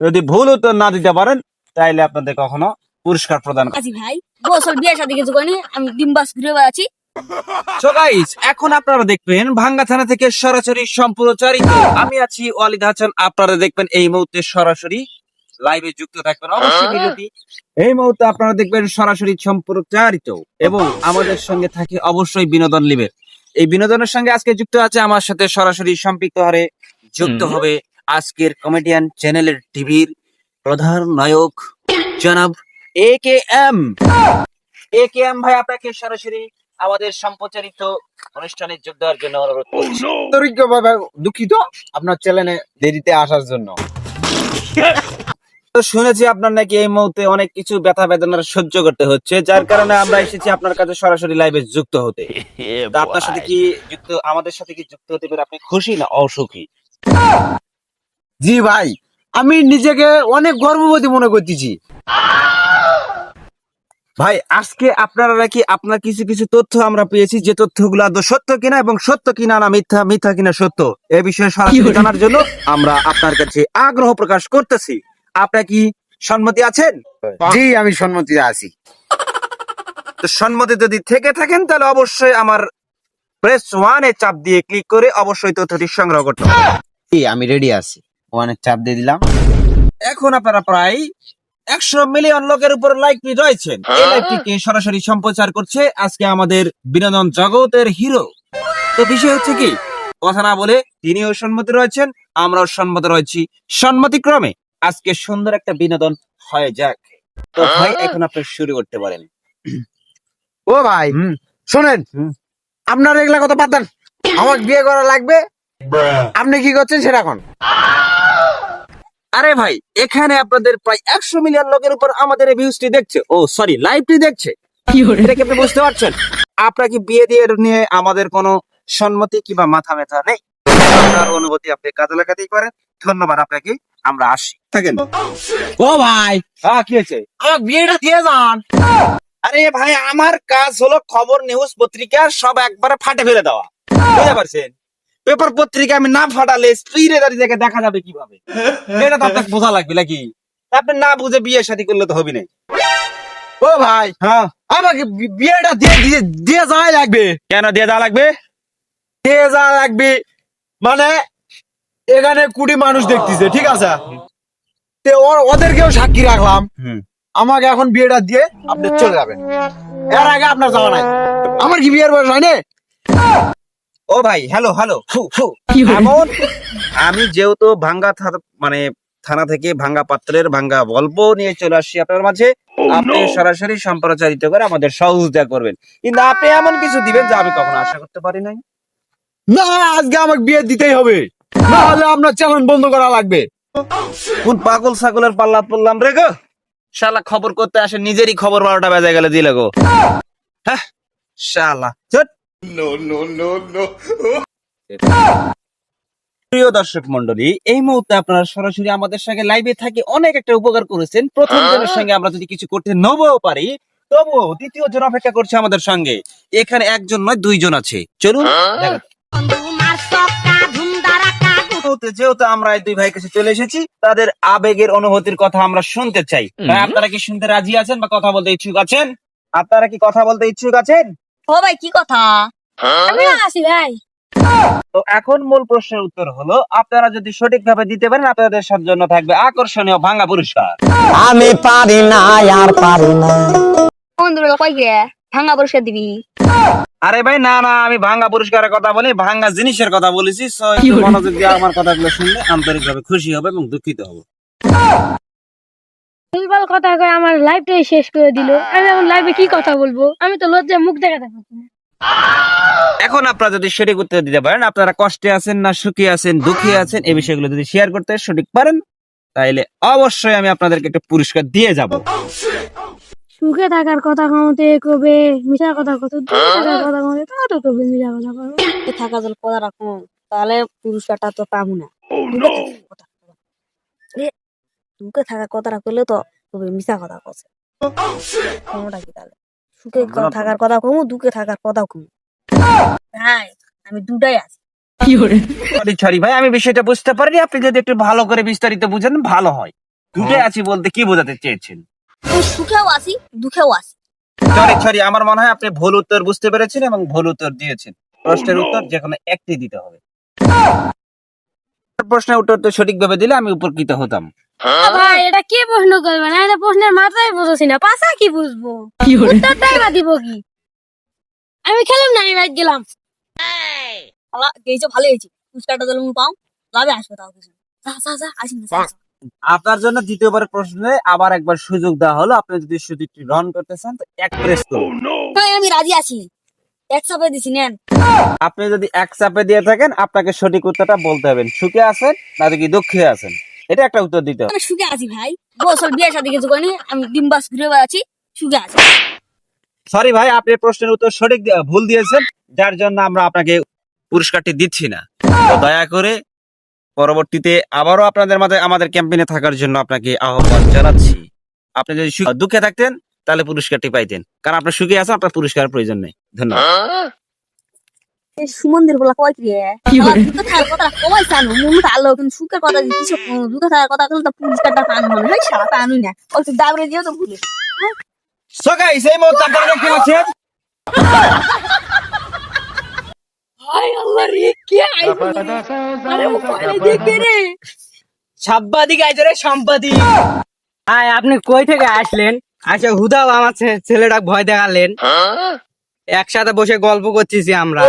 যদি ভুল উত্তর না দিতে পারেন তাইলে আপনাদের কখনো পুরস্কার প্রদান করা ভাই। বছর বিয়ে শাদী কিছু করিনি আমি ডিম ঘুরে বেড়াচ্ছি। So guys, এখন আপনারা দেখবেন ভাঙ্গা থানা থেকে সরাসরি সম্প্রচারিত আমি আছি ওয়ালিদ হাসান আপনারা দেখবেন এই মুহূর্তে সরাসরি লাইভে যুক্ত থাকবেন। অবশ্যই ভিডিওটি এই মুহূর্তে আপনারা দেখবেন সরাসরি সম্প্রচারিত এবং আমাদের সঙ্গে থাকে অবশ্যই বিনোদন লিবের। এই বিনোদনের সঙ্গে আজকে যুক্ত আছে আমার সাথে সরাসরি সম্পৃক্ত হারে যুক্ত হবে আজকের কমেডিয়ান চ্যানেলের টিভির প্রধান নায়ক জনাব এ K M A K M ভাই আপনাকে সরাসরি আমাদের সম্প্রচারিত অনুষ্ঠানে যোগ দেওয়ার জন্য অনুরোধ করছি। আন্তরিকভাবে দুঃখিত আপনার চ্যানেলে দেরিতে আসার জন্য। তো শুনেছি আপনার নাকি এই মুহূর্তে অনেক কিছু ব্যথা বেদনার সহ্য করতে হচ্ছে যার কারণে আমরা এসেছি আপনার কাছে সরাসরি লাইভে যুক্ত হতে। আপনার সাথে কি যুক্ত আমাদের সাথে কি যুক্ত হতে পেরে আপনি খুশি না অসুখী? জি ভাই আমি নিজেকে অনেক গর্ববতী মনে করতেছি। ভাই আজকে আপনারা নাকি আপনার কিছু কিছু তথ্য আমরা পেয়েছি যে তথ্যগুলো আদৌ সত্য কিনা এবং সত্য কিনা না মিথ্যা মিথ্যা কিনা সত্য এ বিষয়ে সরাসরি জানার জন্য আমরা আপনার কাছে আগ্রহ প্রকাশ করতেছি। আপনার কি সম্মতি আছেন? জি আমি সম্মতিতে আছি। তো সম্মতি যদি থেকে থাকেন তাহলে অবশ্যই আমার প্রেস ওয়ানে চাপ দিয়ে ক্লিক করে অবশ্যই তথ্যটি সংগ্রহ করতে হবে। জি আমি রেডি আছি। অনেক চাপ দিয়ে দিলাম। এখন আপনারা প্রায় একশো মিলিয়ন লোকের উপর লাইক রয়েছেন। এই লাইভটিকে সরাসরি সম্প্রচার করছে আজকে আমাদের বিনোদন জগতের হিরো তো বিষয় হচ্ছে কি? কথা না বলে তিনিও সম্মতি রয়েছেন আমরাও সম্মতি রয়েছি সম্মতিক্রমে। আজকে সুন্দর একটা বিনোদন হয়ে যাক। তো ভাই এখন আপনি শুরু করতে পারেন। ও ভাই হুম। শোনেন। আপনার এগুলা কথা বাদ দেন। আমার বিয়ে করা লাগবে। আপনি কি করছেন সেটা এখন? আরে ভাই এখানে আপনাদের প্রায় একশো মিলিয়ন লোকের উপর আমাদের এই ভিউজটি দেখছে। ও সরি লাইভটি দেখছে। এটা কি আপনি বুঝতে পারছেন? আপনার কি বিয়ে দিয়ে নিয়ে আমাদের কোনো সম্মতি কিংবা মাথা ব্যথা নেই? আপনার অনুভূতি আপনি কাজে লাগাতেই পারেন। ধন্যবাদ আপনাকে আমরা আসি। থাকেন। ও ভাই। হ্যাঁ কি হয়েছে? আমার বিয়েটা দিয়ে যান। আরে ভাই আমার কাজ হলো খবর নিউজ পত্রিকা সব একবারে ফাটে ফেলে দেওয়া। বুঝতে পারছেন? পেপার পত্রিকা আমি না ফাটালে স্ত্রীরে দাঁড়িয়ে দেখে দেখা যাবে কীভাবে। এটা তো আপনাকে বোঝা লাগবে নাকি? আপনি না বুঝে বিয়ে শাদী করলে তো হবে না। ও ভাই হ্যাঁ। আমাকে বিয়েটা দিয়ে দিয়ে দিয়ে যাওয়াই লাগবে। কেন দিয়ে দেওয়া লাগবে? দিয়ে যাওয়া লাগবে মানে এখানে কুড়ি মানুষ দেখতেছে ঠিক আছে? তে ওর- ওদেরকেও সাক্ষী রাখলাম। আমাকে এখন বিয়েটা দিয়ে আপনি চলে যাবেন। এর আগে আপনার যাওয়া নাই। আমার কি বিয়ের বয়স হয়নি? ও ভাই হ্যালো হ্যালো ফু ফু। এমন আমি যেহেতু ভাঙ্গা মানে থানা থেকে ভাঙ্গা পাত্রের ভাঙ্গা গল্প নিয়ে চলে আসছি আপনার মাঝে আপনি সরাসরি সম্প্রচারিত করে আমাদের সহযোগিতা করবেন। কিন্তু আপনি এমন কিছু দিবেন যা আমি কখনো আশা করতে পারি নাই। না আজকে আমাকে বিয়ে দিতেই হবে। না হলে আপনার চ্যানেল বন্ধ করা লাগবে। কোন পাগল ছাগলের পাল্লা পড়লাম রে গো? শালা খবর করতে আসে নিজেরই খবর বারোটা বেজে গেলে দিলে গো। হ্যাঁ শালা। চট। প্রিয় দর্শক মন্ডলী এই মুহূর্তে আপনারা সরাসরি আমাদের সঙ্গে লাইভে থাকে। অনেক একটা উপকার করেছেন। প্রথম জনের সঙ্গে আমরা যদি কিছু করতে নবও পারি তবুও দ্বিতীয় জন অপেক্ষা করছে আমাদের সঙ্গে। এখানে একজন নয় দুইজন আছে। চলুন মুহূর্তে যেহেতু আমরা এই দুই ভাই কাছে চলে এসেছি তাদের আবেগের অনুভূতির কথা আমরা শুনতে চাই। আপনারা কি শুনতে রাজি আছেন বা কথা বলতে ইচ্ছুক আছেন? আপনারা কি কথা বলতে ইচ্ছুক আছেন? ও ভাই কি কথা? আমি আসি ভাই। তো এখন মূল প্রশ্নের উত্তর হলো আপনারা যদি সঠিকভাবে দিতে পারেন আপনাদের জন্য থাকবে আকর্ষণীয় ভাঙা পুরস্কার। আমি পারি না আর পারি না। বন্ধুরা কই গে ভাঙা পুরস্কার দিবি। আরে ভাই না না আমি ভাঙা পুরস্কারের কথা বলি ভাঙা জিনিসের কথা বলেছি মনোযোগ দিয়ে আমার কথাগুলো শুনলে আন্তরিকভাবে খুশি হবে এবং দুঃখিত হবে। ভুলভাল কথা কয়ে আমার লাইফটাই শেষ করে দিল। আমি এখন লাইভে কি কথা বলব? আমি তো লজ্জায় মুখ দেখাতে পারছি না। এখন আপনারা যদি সঠিক উত্তর দিতে পারেন আপনারা কষ্টে আছেন না সুখী আছেন দুঃখী আছেন এই বিষয়গুলো যদি শেয়ার করতে সঠিক পারেন তাইলে অবশ্যই আমি আপনাদেরকে একটা পুরস্কার দিয়ে যাব। সুখে থাকার কথা কমতে কবে মিশা কথা কত থাকার কথা কমতে তত কবে মিশা কথা কবে থাকা জল কথা রাখো তাহলে পুরস্কারটা তো পাবো না। দুকে থাকার কথা রাখলে তো তবে মিশা কথা কছে কোনটা কি তাহলে সুখে থাকার কথা কমু দুঃখে থাকার কথা কমু। হ্যাঁ আমি দুটাই আছি। সরি সরি ভাই আমি বিষয়টা বুঝতে পারিনি। আপনি যদি একটু ভালো করে বিস্তারিত বুঝেন ভালো হয়। সুখে আছি বলতে কি বোঝাতে চেয়েছেন? সুখেও আছি দুঃখেও আছি। সরি সরি আমার মনে হয় আপনি ভুল উত্তর বুঝতে পেরেছেন এবং ভুল উত্তর দিয়েছেন। প্রশ্নের উত্তর যে কোনো একটি দিতে হবে। প্রশ্নের উত্তর তো সঠিকভাবে দিলে আমি উপকৃত হতাম। ভাই এটা কি প্রশ্ন করবে না এটা প্রশ্নের মাথায় বুঝছি না। পাশা কি বুঝব? উত্তরটাই বা দিব কি? আমি খেলাম না আমি বাইক গেলাম। গেছো ভালো হয়েছে। পুরস্কারটা দিলে পাও। লাভে আসবে তাও কিছু। আপনার জন্য দ্বিতীয়বার প্রশ্নে আবার একবার সুযোগ দেওয়া হলো। আপনি যদি সুযোগটি গ্রহণ করতে চান তো এক প্রেস করুন। হ্যাঁ, আমি রাজি আছি। এক সাপে দিছি নেন। আপনি যদি এক চাপে দিয়ে থাকেন আপনাকে সঠিক উত্তরটা বলতে হবে। সুখে আছেন না কি দুঃখে আছেন? এটা একটা উত্তর দিতে আমি সুখে আছি ভাই। বছর বিয়ে সাথে কিছু করিনি আমি ডিম বাস ঘুরে বেড়াচ্ছি সুখে আছি। সরি ভাই আপনি প্রশ্নের উত্তর সঠিক ভুল দিয়েছেন যার জন্য আমরা আপনাকে পুরস্কারটি দিচ্ছি না। তো দয়া করে পরবর্তীতে আবারও আপনাদের মাঝে আমাদের ক্যাম্পেইনে থাকার জন্য আপনাকে আহ্বান জানাচ্ছি। আপনি যদি সুখ- দুঃখে থাকতেন তাহলে পুরস্কারটি পাইতেন। কারণ আপনার সুখে আছেন আপনার পুরস্কার প্রয়োজন নেই। ধন্যবাদ। সুমন্দির বলা কয় কি রে? দুটো কথা জানো মুন কিন্তু সুখের কথা থাকার কিন্তু তো পুরস্কারটা পান হবে সারা পানুই না। ওই তো দাবরে দিও তো ভুলে। সো গাইস এই মুহূর্তে আপনারা দেখতে পাচ্ছেন ভাই আল্লাহ রে কি আইফোন আরে ও দেখে রে। আইছে রে হাই আপনি কই থেকে আসলেন? আসে হুদাও আমার ছেলেটা ভয় দেখালেন। একসাথে বসে গল্প করতেছি আমরা।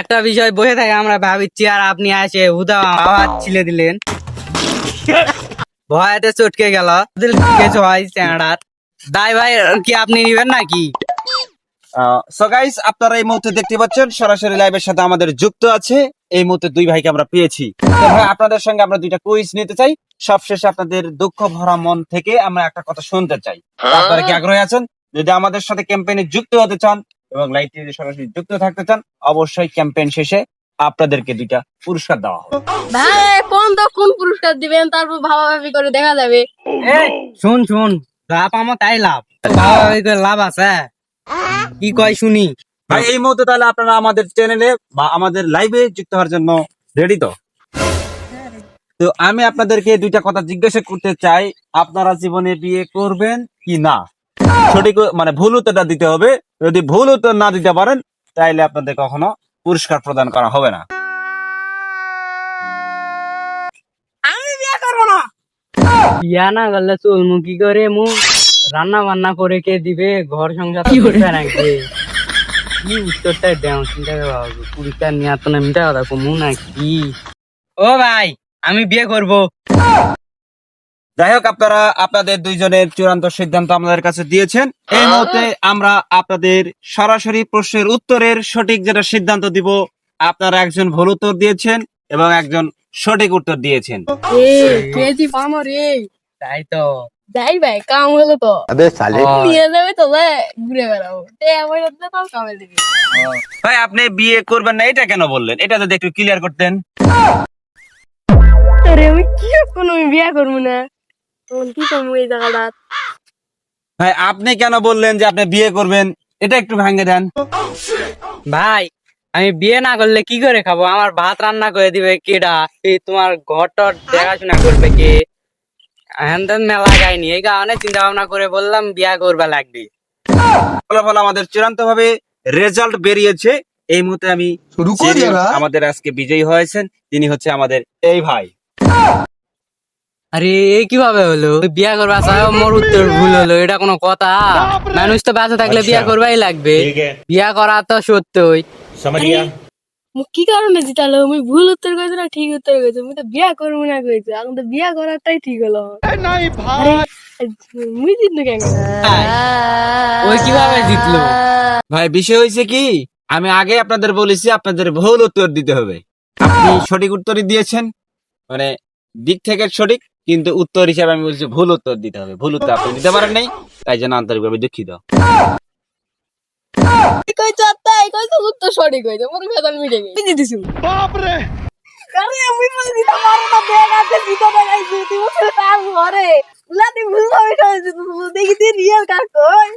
একটা বিষয় বসে থাকে আমরা ভাবিচ্ছি আর আপনি আসে হুদাও আওয়াজ ছিলে দিলেন। ভয়তে চটকে গেল। দিল কিছু হয় চ্যাংড়ার? দাই ভাই কি আপনি নিবেন নাকি? সো গাইস আপনারা এই মুহূর্তে দেখতে পাচ্ছেন সরাসরি লাইভের সাথে আমাদের যুক্ত আছে। এই মুহূর্তে দুই ভাইকে আমরা পেয়েছি। তো ভাই আপনাদের সঙ্গে আমরা দুইটা কুইজ নিতে চাই। সবশেষে আপনাদের দুঃখ ভরা মন থেকে আমরা একটা কথা শুনতে চাই। আপনারা কি আগ্রহী আছেন? যদি আমাদের সাথে ক্যাম্পেইনে যুক্ত হতে চান এবং লাইভ টিভি সরাসরি যুক্ত থাকতে চান অবশ্যই ক্যাম্পেইন শেষে আপনাদেরকে দুইটা পুরস্কার দেওয়া হবে। ভাই কোন তো কোন পুরস্কার দিবেন তারপর ভাবা ভাবি করে দেখা যাবে। এই, শুন শুন লাভ আমার তাই লাভ। ভাবাভাবি করে লাভ আছে। কি কয় শুনি? ভাই এই মুহূর্তে তাহলে আপনারা আমাদের চ্যানেলে বা আমাদের লাইভে যুক্ত হওয়ার জন্য রেডি তো? তো আমি আপনাদেরকে দুইটা কথা জিজ্ঞাসা করতে চাই আপনারা জীবনে বিয়ে করবেন কি না? সঠিক মানে ভুল উত্তরটা দিতে হবে। যদি ভুল উত্তর না দিতে পারেন তাইলে আপনাদের কখনো পুরস্কার প্রদান করা হবে না। বিয়া না। করলে চলমু কি করে মু? রান্না বান্না করে কে দিবে? ঘর সংসার করতে রাখবে কি উত্তরটা দেও চিন্তা করে ভাবো। পুরস্কার নিয়ে তো না মিটা কথা কমু না কি ও ভাই আমি বিয়ে করব। যাই হোক আপনারা আপনাদের দুইজনের চূড়ান্ত সিদ্ধান্ত আমাদের কাছে দিয়েছেন। এই মুহূর্তে আমরা আপনাদের সরাসরি প্রশ্নের উত্তরের সঠিক যেটা সিদ্ধান্ত দিব আপনারা একজন ভুল উত্তর দিয়েছেন এবং একজন সঠিক উত্তর দিয়েছেন। তাই তো। যাই ভাই কাম হলো তো। নিয়ে যাবে তো ঘুরে বেড়াবো। আমার কামে দিবি ভাই আপনি বিয়ে করবেন না এটা কেন বললেন? এটা যদি একটু ক্লিয়ার করতেন। আমি কি কোনো বিয়া করব না? তখন কি করব এই জায়গাটা? ভাই আপনি কেন বললেন যে আপনি বিয়ে করবেন? এটা একটু ভাঙে দেন। ভাই আমি বিয়ে না করলে কি করে খাব? আমার ভাত রান্না করে দিবে কেডা? এই তোমার ঘর টর দেখাশোনা করবে কে? হ্যান ত্যান মেলা গাইনি। এই কারণে চিন্তা ভাবনা করে বললাম বিয়া করবা লাগবে। ফলাফল আমাদের চূড়ান্ত ভাবে রেজাল্ট বেরিয়েছে। এই মুহূর্তে আমি যিনি আমাদের আজকে বিজয়ী হয়েছেন তিনি হচ্ছে আমাদের এই ভাই। আরে এ কীভাবে হলো? ওই বিয়া করবা চাও মোর উত্তর ভুল হলো এটা কোনো কথা। মানুষ তো বেঁচে থাকলে বিয়া করবাই লাগবে। বিয়া করা তো সত্যই। কি কারণে জিতালো? আমি ভুল উত্তর কইছি না ঠিক উত্তর কইছি? আমি তো বিয়া করব না কইছি। এখন তো বিয়া করাটাই ঠিক হলো। আরে মুই জিতলো কেন? ওই কীভাবে জিতলো? ভাই বিষয় হয়েছে কি? আমি আগে আপনাদের বলেছি আপনাদের ভুল উত্তর দিতে হবে। আপনি সঠিক উত্তরই দিয়েছেন। মানে দিক থেকে সঠিক কিন্তু উত্তর হিসাবে আমি বলছি ভুল উত্তর দিতে হবে। ভুল উত্তর আপনি দিতে পারেন নাই তাই জন্য আন্তরিকভাবে দুঃখিত। তাই উত্তর সঠিক কইছো মোর বেতন মিটে গেছে। বুঝি বাপ রে আরে আমি বলে দিতে পারো না দেখ আছে দিতে দেখাইছি তুই বলে তার ঘরে। লাদি ভুল হয়ে গেছে দেখি তুই রিয়েল কাজ কই।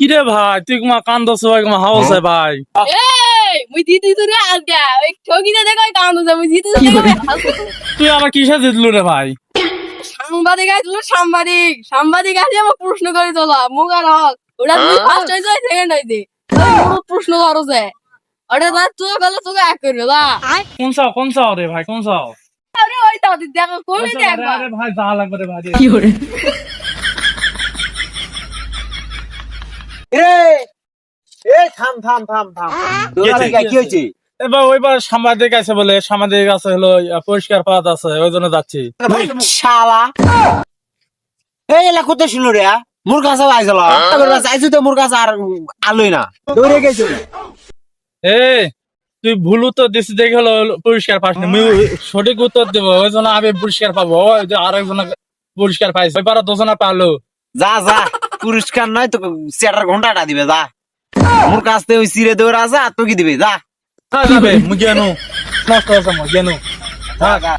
কিরে ভাই তুই কুমা কান্দছ ভাই কুমা হাউস ভাই। এই মুই দিদি তোরে আজকে। ওই ঠকিতে দেখো কাম তো মুই দিদি তুই আবার কিসে জিতলু রে ভাই? সাংবাদিক আইছিল সাংবাদিক। সাংবাদিক আসে আমার প্রশ্ন করে তোলা। মুখ আর হক ওটা তুই ফার্স্ট হয়েছে সেকেন্ড হয়েছে প্রশ্ন ধরো যে। ওটা না তুই গেলে তোকে এক করবে না কোন চাও কোন চাও রে ভাই কোন চাও? আরে ওই তো দেখো কোন আরে আরে ভাই যা লাগবে রে ভাই রে এই থাম থাম থাম থাম। তোরা? লাগা কি হয়েছে? এবার ওইবার সাংবাদিক আছে বলে সাংবাদিক আছে হলো পরিষ্কার পাত আছে ওই জন্য যাচ্ছি। শালা। এই এলা শুনো রে মোর কাছে আইছিল তো মোর কাছে আর আলোই না। দৌড়ে গেছো। এ তুই ভুল উত্তর দিছিস দেখে হলো পুরস্কার পাস না। সঠিক উত্তর দেবো ওই জন্য আমি পুরস্কার পাবো। ওই যে আরেকজন পুরস্কার পাইছে। ওই পারা দুজনা পালো যা যা পুরস্কার নয় তো চেটার ঘন্টাটা দিবে যা। মোর কাছ থেকে ওই সিরে দৌড়া যা তো কি দিবে যা। যাবে মুই গেনু নষ্ট হয়েছে মুই গেনু যা, যা